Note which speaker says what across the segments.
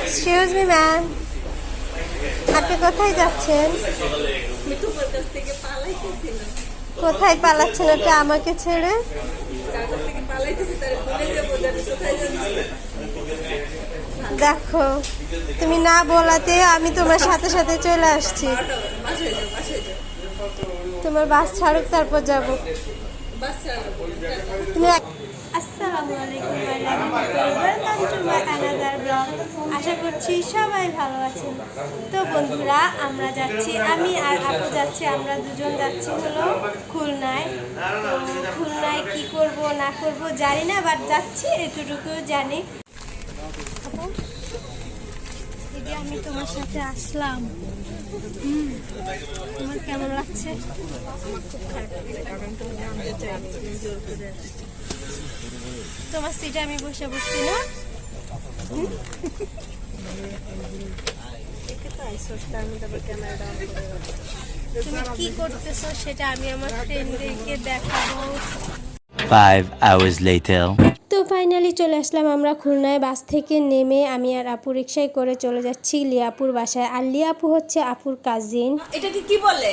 Speaker 1: Excuse me ma'am আপনি কোথায় যাচ্ছেন? কোথায় পালাচ্ছেন ওটা আমাকে ছেড়ে? দেখো, তুমি না বলাতে আমি তোমার সাথে সাথে চলে আসছি। তোমার বাস ছাড়ুক, তারপর যাব। তুমি এক- সবাই ভালো আছেন। তো বন্ধুরা, আমরা যাচ্ছি, আমি আর আপু যাচ্ছি, আমরা দুজন যাচ্ছি হলো খুলনায়। খুলনায় কি করব, না করব জানি না বাট যাচ্ছি এতটুকু জানি। যে আমি তোমার সাথে আসলাম। তোমার কেমন লাগছে?
Speaker 2: তুমি জোর করে
Speaker 1: তোমার সিটে আমি বসে বসছি না। তুমি কি করতেছো সেটা আমি আমার ফ্রেন্ডদেরকে দেখাবো।
Speaker 3: Five hours later.
Speaker 1: তো ফাইনালি চলে আসলাম আমরা খুলনায় বাস থেকে নেমে আমি আর আপু রিক্সায় করে চলে যাচ্ছি লিয়াপুর বাসায়। আর লিয়াপু হচ্ছে আপুর কাজিন
Speaker 2: এটাকে কি বলে?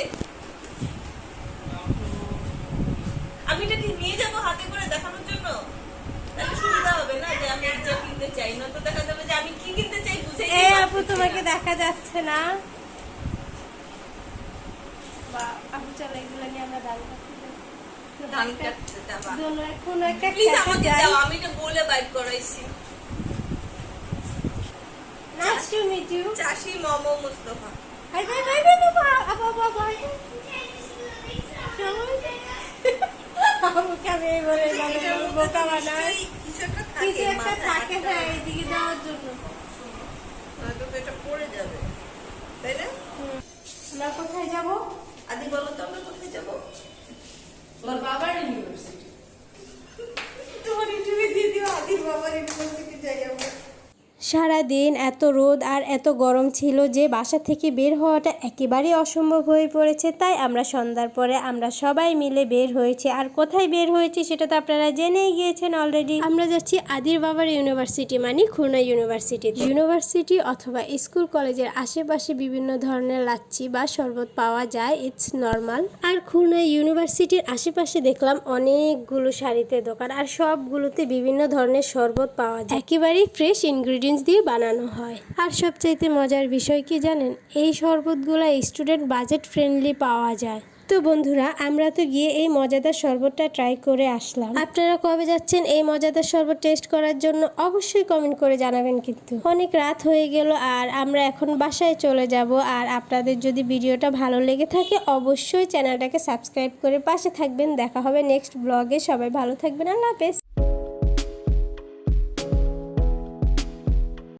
Speaker 2: আমি এটাকে নিয়ে যাব হাতে করে দেখানোর জন্য? সুবিধা হবে না যে আমি এটা কিনতে চাই? না তো দেখা যাবে যে আমি কি কিনতে চাই বুঝে
Speaker 1: এ আপু তোমাকে দেখা যাচ্ছে না। বা আপু চলো এগুলো নিয়ে আমরা দাঁড়িয়ে
Speaker 2: ধান কাটতে যাবা।
Speaker 1: কোনো একটা
Speaker 2: প্লিজ আমাকে দাও আমি এটা বলে বাইক করাইছি।
Speaker 1: Nice to meet you.
Speaker 2: চাষি মোমো মুস্তফা।
Speaker 1: এই বলে মানে বোকা বানাই
Speaker 2: কিছু
Speaker 1: একটা থাকে হ্যাঁ এদিকে দেওয়ার জন্য।
Speaker 2: হয়তো তো এটা পড়ে যাবে। তাই না?
Speaker 1: আমরা কোথায় যাব?
Speaker 2: আদি বলো তো আমরা কোথায় যাব
Speaker 4: ওর বাবার ইউনিভার্সিটি
Speaker 2: তোমার ইন্টারভিউ দিয়ে দিও আদি বাবার ইউনিভার্সিটি যাই আমরা
Speaker 1: সারাদিন এত রোদ আর এত গরম ছিল যে বাসা থেকে বের হওয়াটা একেবারেই অসম্ভব হয়ে পড়েছে। তাই আমরা সন্ধ্যার পরে আমরা সবাই মিলে বের হয়েছি। আর কোথায় বের হয়েছি সেটা তো আপনারা জেনেই গিয়েছেন অলরেডি আমরা যাচ্ছি আদির বাবার ইউনিভার্সিটি মানে খুলনা ইউনিভার্সিটি ইউনিভার্সিটি অথবা স্কুল কলেজের আশেপাশে বিভিন্ন ধরনের লাচ্ছি বা শরবত পাওয়া যায়। ইটস নর্মাল আর খুলনা ইউনিভার্সিটির আশেপাশে দেখলাম অনেকগুলো শাড়িতে দোকান। আর সবগুলোতে বিভিন্ন ধরনের শরবত পাওয়া যায়। একেবারেই ফ্রেশ ইনগ্রিডিয়েন্টস দিয়ে বানানো হয়। আর সবচাইতে মজার বিষয় কি জানেন? এই শরবতগুলো স্টুডেন্ট বাজেট ফ্রেন্ডলি পাওয়া যায়। তো বন্ধুরা, আমরা তো গিয়ে এই মজাদার শরবতটা ট্রাই করে আসলাম। আপনারা কবে যাচ্ছেন এই মজাদার শরবত টেস্ট করার জন্য অবশ্যই কমেন্ট করে জানাবেন কিন্তু। অনেক রাত হয়ে গেল আর আমরা এখন বাসায় চলে যাব। আর আপনাদের যদি ভিডিওটা ভালো লেগে থাকে, অবশ্যই চ্যানেলটাকে সাবস্ক্রাইব করে পাশে থাকবেন। দেখা হবে নেক্সট ব্লগে সবাই ভালো থাকবেন। আল্লাহ হাফেজ।